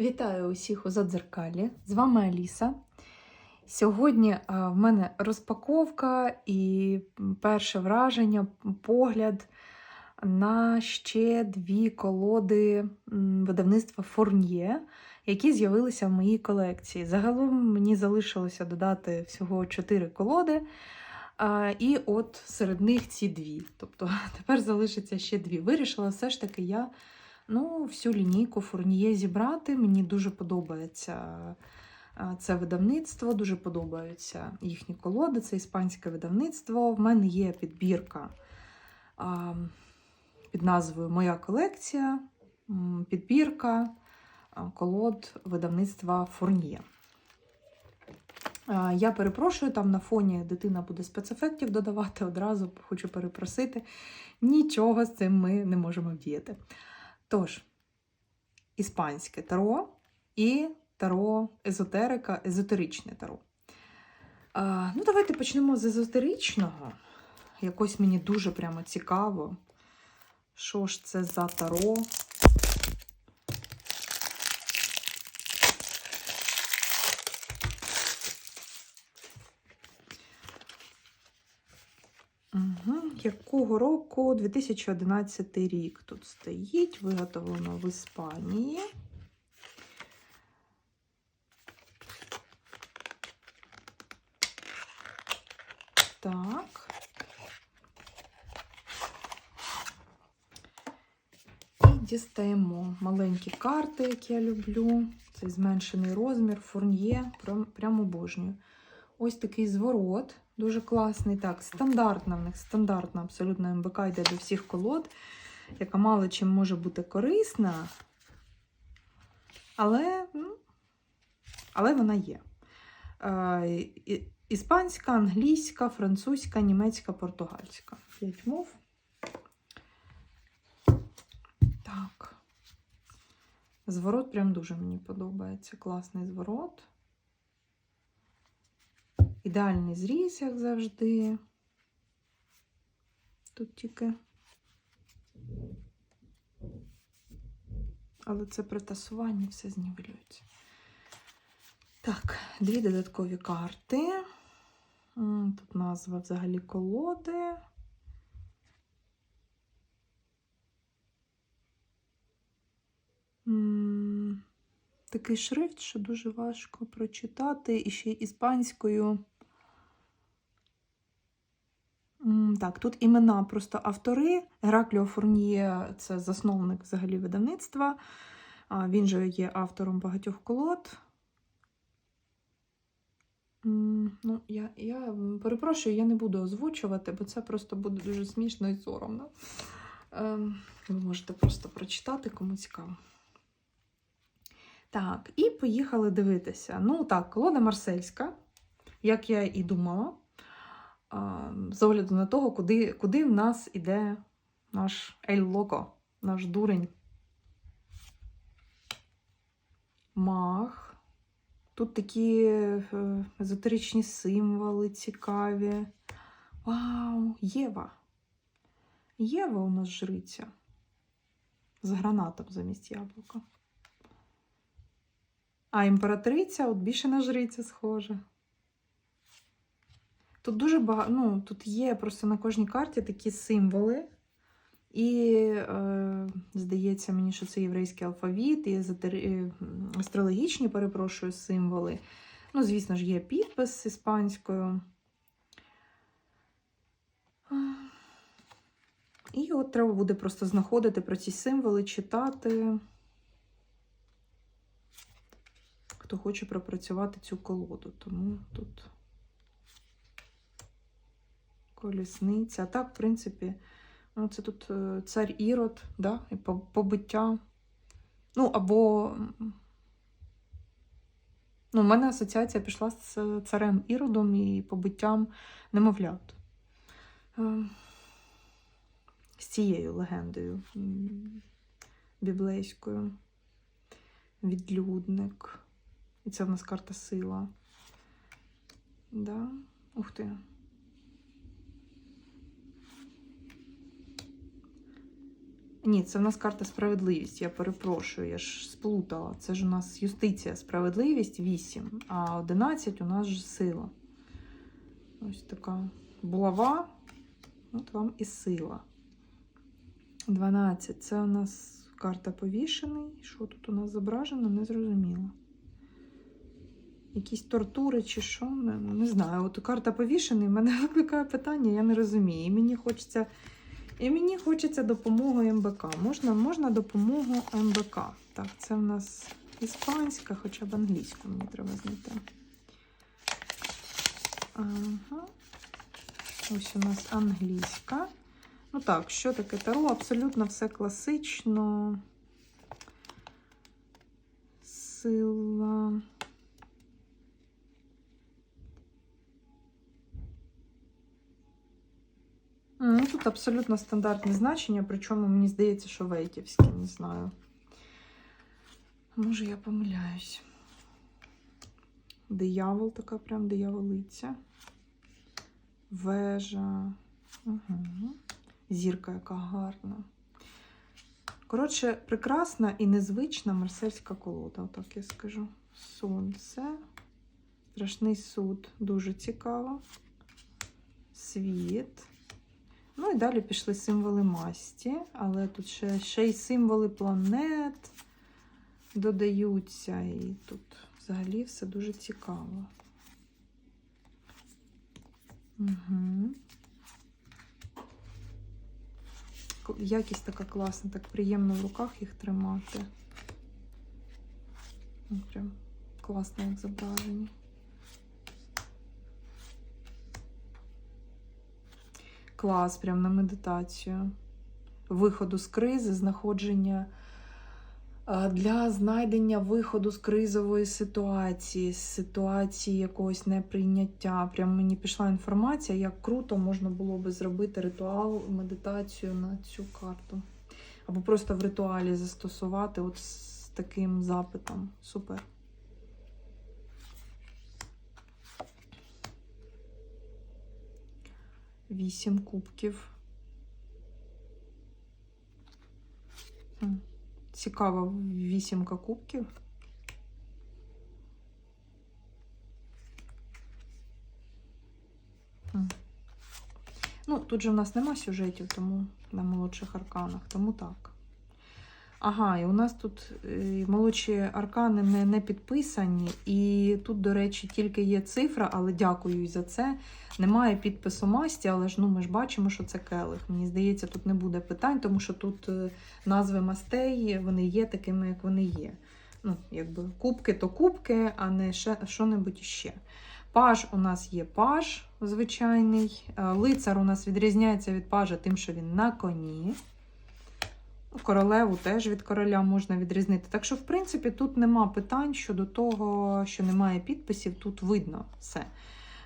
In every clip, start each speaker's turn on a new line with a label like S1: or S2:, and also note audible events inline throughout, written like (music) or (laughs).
S1: Вітаю усіх у Задзеркалі. З вами Аліса. Сьогодні в мене розпаковка і перше враження, погляд на ще дві колоди видавництва Форньє, які з'явилися в моїй колекції. Загалом мені залишилося додати всього чотири колоди. І от серед них ці дві. Тобто (laughs) тепер залишиться ще дві. Вирішила все ж таки я ну, всю лінійку Фурніє зібрати. Мені дуже подобається це видавництво, дуже подобаються їхні колоди, це іспанське видавництво. В мене є підбірка під назвою Моя колекція, підбірка колод видавництва Фурніє. Я перепрошую, там на фоні дитина буде спецефектів додавати, одразу хочу перепросити. Нічого з цим ми не можемо вдіяти. Тож, іспанське таро і таро езотерика, езотеричне таро. А, ну, давайте почнемо з езотеричного. Якось мені дуже прямо цікаво, що ж це за таро. Угу. Якого року? 2011 рік тут стоїть, виготовлено в Іспанії. Так. І дістаємо маленькі карти, які я люблю. Це зменшений розмір, фурньє, прям обожнюю. Ось такий зворот, дуже класний. Так, стандартна в них, стандартна абсолютно МБК йде до всіх колод, яка мало чим може бути корисна. Але, ну, але вона є. Е, Іспанська, англійська, французька, німецька, португальська. П'ять мов. Так. Зворот прям дуже мені подобається. Класний зворот. Ідеальний зріз, як завжди. Тут тільки. Але це при тасуванні все знівелюється. Так, дві додаткові карти. Тут назва взагалі колоди. М, Такий шрифт, що дуже важко прочитати, і ще й іспанською. Так, тут імена просто автори. Геракліо Фурніє це засновник взагалі видавництва. Він же є автором багатьох колод. Ну, я, я перепрошую, я не буду озвучувати, бо це просто буде дуже смішно і соромно. Ем, Ви можете просто прочитати, кому цікаво. Так, і поїхали дивитися. Ну, так, колода Марсельська, як я і думала, з огляду на того, куди, куди в нас іде наш Ель Локо, наш дурень. Мах. Тут такі е, езотеричні символи цікаві. Вау, Єва. Єва у нас жриця. З гранатом замість яблука. А імператриця от більше на жриця схожа. Тут дуже багато, ну, тут є просто на кожній карті такі символи. І, е, здається мені, що це єврейський алфавіт, і астрологічні, перепрошую, символи. Ну, звісно ж, є підпис з іспанською. І от треба буде просто знаходити про ці символи, читати. Хто хоче пропрацювати цю колоду, тому тут колісниця. А так, в принципі, ну, це тут е, цар Ірод, да? і побиття. Ну, або. Ну, у мене асоціація пішла з царем Іродом і побиттям немовлят. Е, З цією легендою біблейською. Відлюдник. І це в нас карта сила. Да? Ух ти. Ні, це в нас карта справедливість. Я перепрошую, я ж сплутала. Це ж у нас юстиція, справедливість 8, а 11 у нас ж сила. Ось така булава. От вам і сила. 12. Це у нас карта повішений. Що тут у нас зображено, не зрозуміло. Якісь тортури чи що, не, не знаю. От карта повішений, мене (laughs) викликає питання, я не розумію. І мені хочеться, і мені хочеться допомоги МБК. Можна, можна допомогу МБК. Так, це в нас іспанська, хоча б англійську мені треба знайти. Ага. Ось у нас англійська. Ну так, що таке таро? Абсолютно все класично. Сила. Ну, тут абсолютно стандартні значення, причому мені здається, що вейтівські, не знаю. Може, я помиляюсь. Диявол, така прям дияволиця. Вежа. Угу. Зірка, яка гарна. Коротше, прекрасна і незвична марсельська колода, отак я скажу. Сонце. Страшний суд. Дуже цікаво. Світ. Ну і далі пішли символи масті, але тут ще, ще й символи планет додаються. І тут взагалі все дуже цікаво. Угу. Якість така класна, так приємно в руках їх тримати. Ну, Прям класно, як зображені. Клас, прям на медитацію. Виходу з кризи, знаходження для знайдення виходу з кризової ситуації, з ситуації якогось неприйняття. Прям мені пішла інформація, як круто можна було би зробити ритуал, медитацію на цю карту. Або просто в ритуалі застосувати от з таким запитом. Супер. Вісім кубків. Хм. Цікава вісімка кубків. Ну, тут же в нас нема сюжетів, тому на молодших арканах, тому так. Ага, і у нас тут е, молодші аркани не, не підписані, і тут, до речі, тільки є цифра, але дякую за це. Немає підпису масті, але ж ну, ми ж бачимо, що це келих. Мені здається, тут не буде питань, тому що тут е, назви мастей вони є такими, як вони є. Ну, якби Кубки то кубки, а не ще, що-небудь іще. Паж у нас є паж звичайний. Е, Лицар у нас відрізняється від пажа тим, що він на коні. Королеву теж від короля можна відрізнити. Так що, в принципі, тут нема питань щодо того, що немає підписів, тут видно все.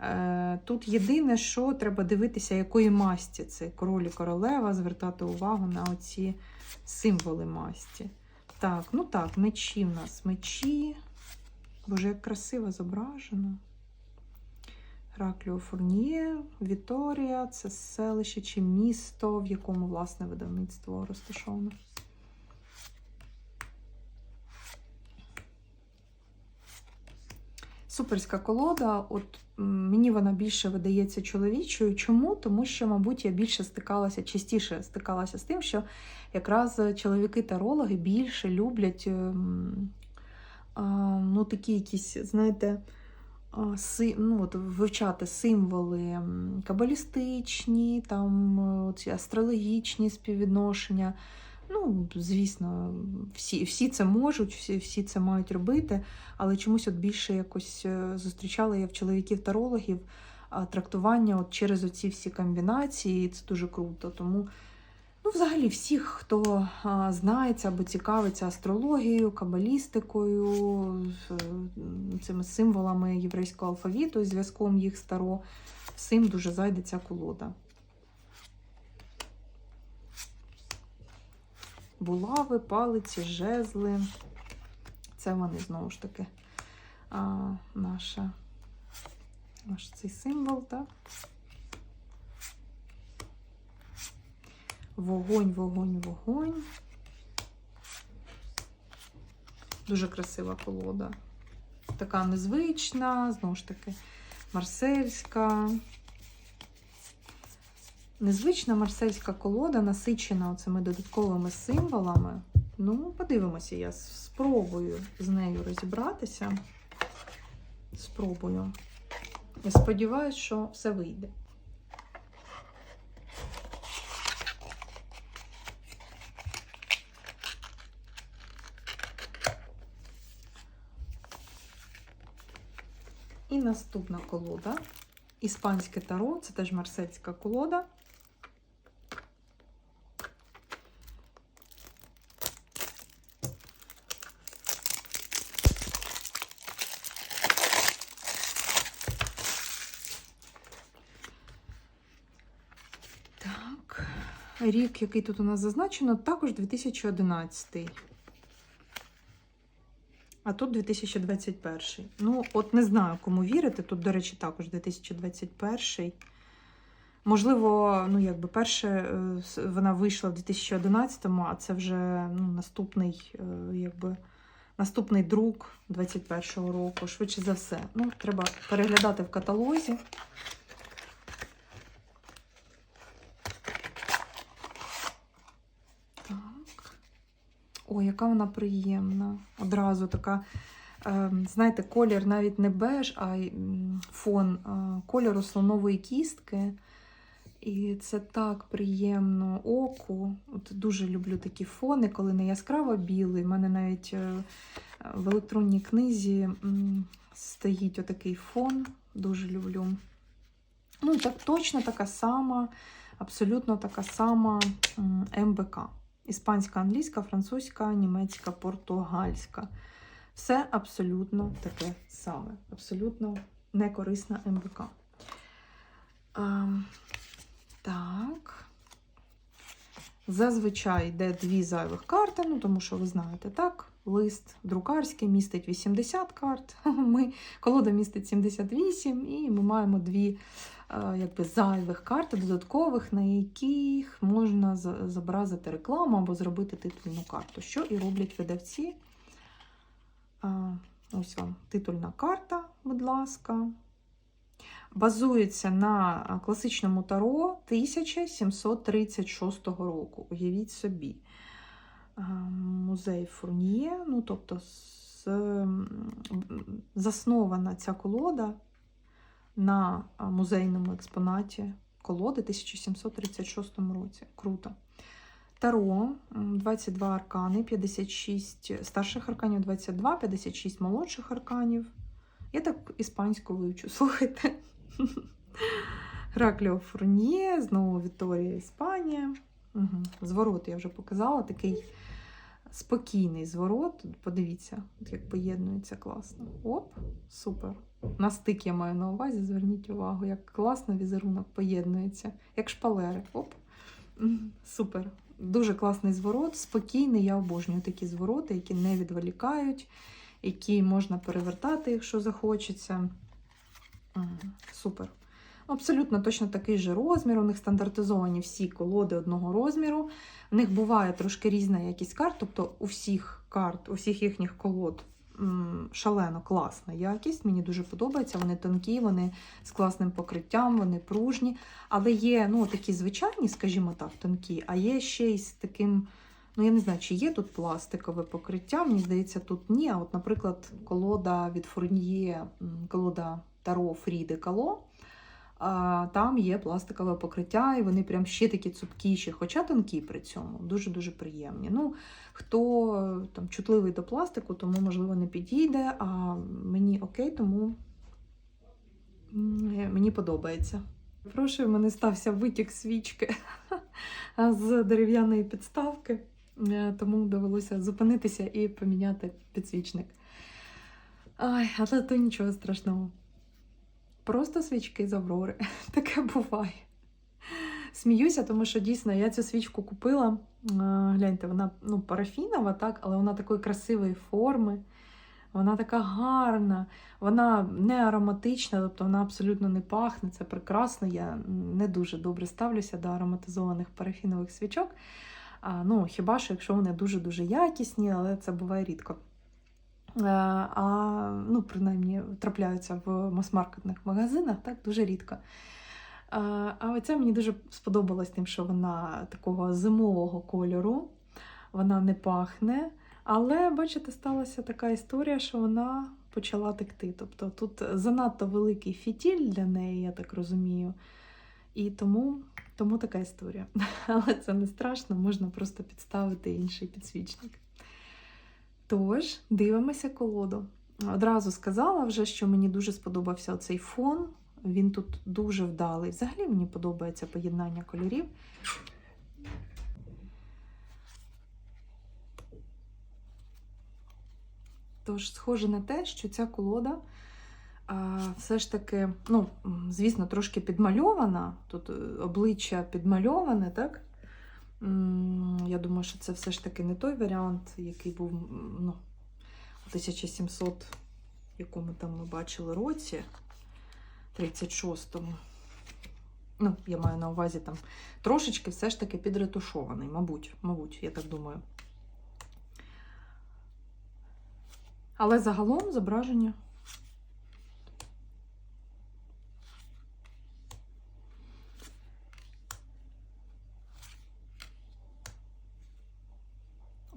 S1: Е, Тут єдине, що треба дивитися, якої масті це король і королева, звертати увагу на оці символи масті. Так, ну так, мечі в нас мечі. Боже, як красиво зображено. Ракліо Фурніє, Віторія, це селище чи місто, в якому власне видавництво розташоване. Суперська колода. От мені вона більше видається чоловічою. Чому? Тому що, мабуть, я більше стикалася, частіше стикалася з тим, що якраз чоловіки-тарологи більше люблять ем, ну, такі якісь, знаєте, ну, от, вивчати символи кабалістичні, там, е, оці астрологічні співвідношення. Ну, звісно, всі всі це можуть, всі всі це мають робити, але чомусь от більше якось е, зустрічала я в чоловіків-тарологів трактування от через оці всі комбінації, і це дуже круто. Тому, ну, взагалі, всіх, хто знається або цікавиться астрологією, кабалістикою, е, цими символами єврейського алфавіту зв'язком їх старо, всім дуже зайде ця колода. булави, палиці, жезли. Це вони знову ж таки а, наша, наш цей символ, так? Вогонь, вогонь, вогонь. Дуже красива колода. Така незвична, знову ж таки, марсельська. Незвична марсельська колода, насичена цими додатковими символами. Ну, подивимося, я спробую з нею розібратися. Спробую. Я сподіваюся, що все вийде. Наступна колода. Іспанське таро, це теж марсельська колода. Так, рік, який тут у нас зазначено, також 2011. А тут 2021. Ну, от не знаю, кому вірити. Тут, до речі, також 2021. Можливо, ну, якби перше е, вона вийшла в 2011-му, а це вже ну, наступний, е, якби, наступний друк 21-го року, швидше за все. Ну, треба переглядати в каталозі. Ой, яка вона приємна. Одразу така, е, знаєте, колір навіть не беж, а фон е, кольору слонової кістки. І це так приємно оку. От дуже люблю такі фони, коли не яскраво білий. У мене навіть е, в електронній книзі стоїть отакий фон. Дуже люблю. Ну, так точно така сама, абсолютно така сама МБК. Іспанська, англійська, французька, німецька, португальська. Все абсолютно таке саме. Абсолютно некорисна МБК. А, так. Зазвичай йде дві зайвих карти, ну тому що ви знаєте, так, лист друкарський містить 80 карт. (laughs) Ми, колода містить 78, і ми маємо дві якби, зайвих карти, додаткових, на яких можна зобразити рекламу або зробити титульну карту, що і роблять видавці. Ось вам титульна карта, будь ласка. Базується на класичному таро 1736 року. Уявіть собі. Музей Фурніє, ну тобто з, заснована ця колода на музейному експонаті колоди 1736 році. Круто. Таро, 22 аркани, 56 старших арканів 22, 56 молодших арканів. Я так іспанську вивчу, (laughs) слухайте. Гракліо Фурніє, знову Вікторія Іспанія. Угу. Зворот я вже показала, такий спокійний зворот. Подивіться, як поєднується класно. Оп, супер. На стик я маю на увазі, зверніть увагу, як класно візерунок поєднується, як шпалери. Оп. Супер. Дуже класний зворот, спокійний. Я обожнюю такі звороти, які не відволікають, які можна перевертати, якщо захочеться. Супер. Абсолютно точно такий же розмір. У них стандартизовані всі колоди одного розміру. У них буває трошки різна якість карт, тобто у всіх карт, у всіх їхніх колод шалено класна якість. Мені дуже подобається. Вони тонкі, вони з класним покриттям, вони пружні. Але є ну, такі звичайні, скажімо так, тонкі, а є ще й з таким. Ну, я не знаю, чи є тут пластикове покриття. Мені здається, тут ні. А от, наприклад, колода від Фурньє, колода Таро Фріди Кало. Там є пластикове покриття, і вони прям ще такі цупкіші, хоча тонкі при цьому, дуже-дуже приємні. Ну, хто е, там чутливий до пластику, тому, можливо, не підійде, а мені окей, тому мені подобається. Прошу, в мене стався витік свічки (laughs) з дерев'яної підставки, е, тому довелося зупинитися і поміняти підсвічник. Ай, але то нічого страшного. Просто свічки з Аврори. (laughs) Таке буває. Сміюся, тому що дійсно я цю свічку купила. Гляньте, вона ну, парафінова, так, але вона такої красивої форми. Вона така гарна, вона не ароматична, тобто вона абсолютно не пахне. Це прекрасно. Я не дуже добре ставлюся до ароматизованих парафінових свічок. А, ну, хіба що, якщо вони дуже-дуже якісні, але це буває рідко. Е, А, ну, принаймні, трапляються в мас-маркетних магазинах, так, дуже рідко. А, а оця мені дуже сподобалась тим, що вона такого зимового кольору, вона не пахне. Але, бачите, сталася така історія, що вона почала текти. Тобто тут занадто великий фітіль для неї, я так розумію. І тому, тому така історія. (laughs) Але це не страшно, можна просто підставити інший підсвічник. Тож, дивимося колоду. Одразу сказала вже, що мені дуже сподобався цей фон. Він тут дуже вдалий. Взагалі мені подобається поєднання кольорів. Тож, схоже на те, що ця колода а, все ж таки, ну, звісно, трошки підмальована. Тут е, обличчя підмальоване, так? Я думаю, що це все ж таки не той варіант, який був ну, у 1700, якому там ми бачили році, 36-му. Ну, я маю на увазі там трошечки все ж таки підретушований, мабуть, мабуть, я так думаю. Але загалом зображення.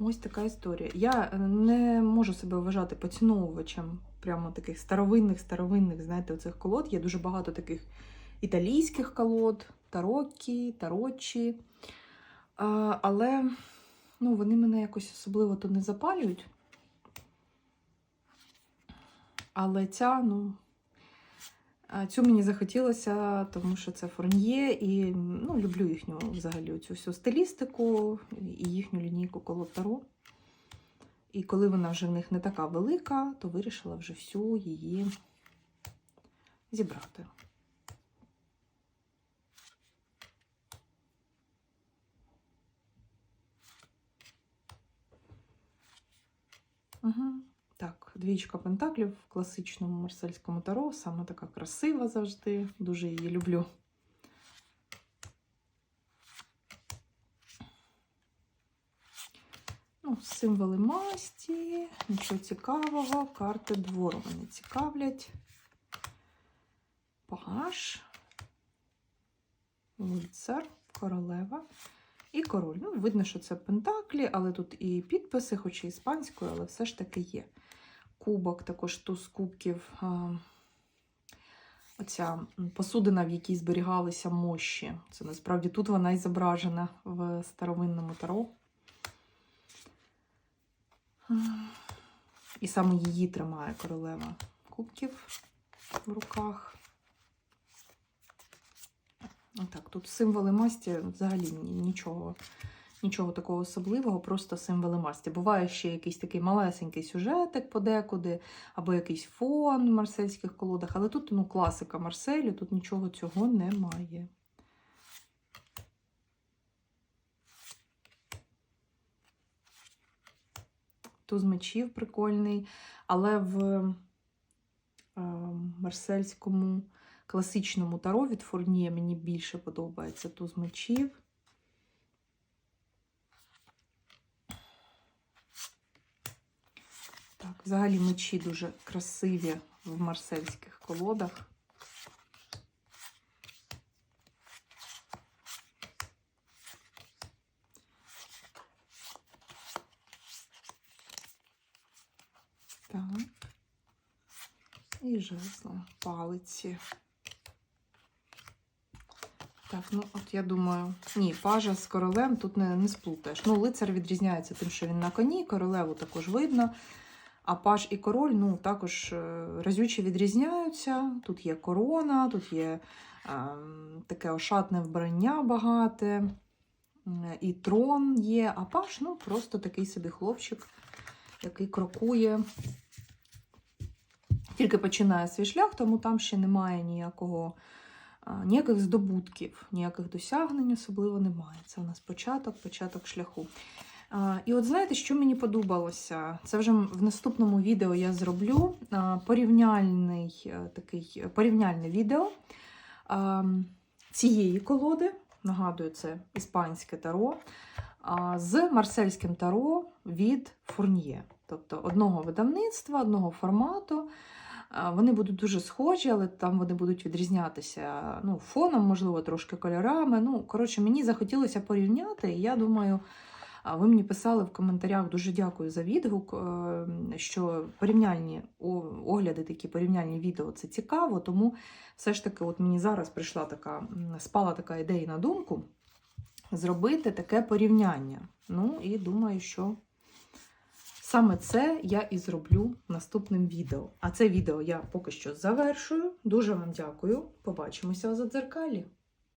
S1: Ось така історія. Я е, не можу себе вважати поціновувачем прямо таких старовинних, старовинних, знаєте, оцих колод. Є дуже багато таких італійських колод, тароккі, тарочі. Але ну, вони мене якось особливо то не запалюють. Але ця, ну, цю мені захотілося, тому що це Фурньє, і ну, люблю їхню взагалі цю всю стилістику і їхню лінійку коло Таро. І коли вона вже в них не така велика, то вирішила вже всю її зібрати. Угу. Так, двічка пентаклів в класичному марсельському таро, саме така красива завжди, дуже її люблю. Ну, символи масті, нічого цікавого, карти двору мене цікавлять. Паш, лицар, королева і король. Ну, видно, що це пентаклі, але тут і підписи, хоч і іспанською, але все ж таки є. Кубок, також туз кубків. Оця посудина, в якій зберігалися мощі. Це насправді тут вона і зображена в старовинному таро. І саме її тримає королева кубків в руках. Отак, тут символи масті взагалі нічого, нічого такого особливого, просто символи масті. Буває ще якийсь такий малесенький сюжетик подекуди, або якийсь фон в марсельських колодах, але тут ну, класика Марселю, тут нічого цього немає. Туз мечів прикольний, але в е, марсельському класичному таро від Фурніє мені більше подобається туз мечів. Так, взагалі мечі дуже красиві в марсельських колодах. Так. І жезло, палиці. Так, ну от я думаю, ні, пажа з королем тут не, не сплутаєш. Ну, лицар відрізняється тим, що він на коні, королеву також видно. А паж і король, ну, також е, разюче відрізняються. Тут є корона, тут є е, таке ошатне вбрання багате, і трон є, а паж, ну, просто такий собі хлопчик, який крокує. Тільки починає свій шлях, тому там ще немає ніякого, ніяких здобутків, ніяких досягнень особливо немає. Це у нас початок, початок шляху. І от знаєте, що мені подобалося? Це вже в наступному відео я зроблю порівняльний е, такий порівняльне відео цієї колоди. Нагадую, це іспанське таро з марсельським таро від Фурньє. Тобто одного видавництва, одного формату. Вони будуть дуже схожі, але там вони будуть відрізнятися ну, фоном, можливо, трошки кольорами. Ну, коротше, мені захотілося порівняти, і я думаю, ви мені писали в коментарях дуже дякую за відгук, е, що порівняльні огляди, такі порівняльні відео це цікаво. Тому все ж таки, от мені зараз прийшла така, спала така ідея на думку зробити таке порівняння. Ну і думаю, що саме це я і зроблю наступним відео. А це відео я поки що завершую. Дуже вам дякую. Побачимося у задзеркалі.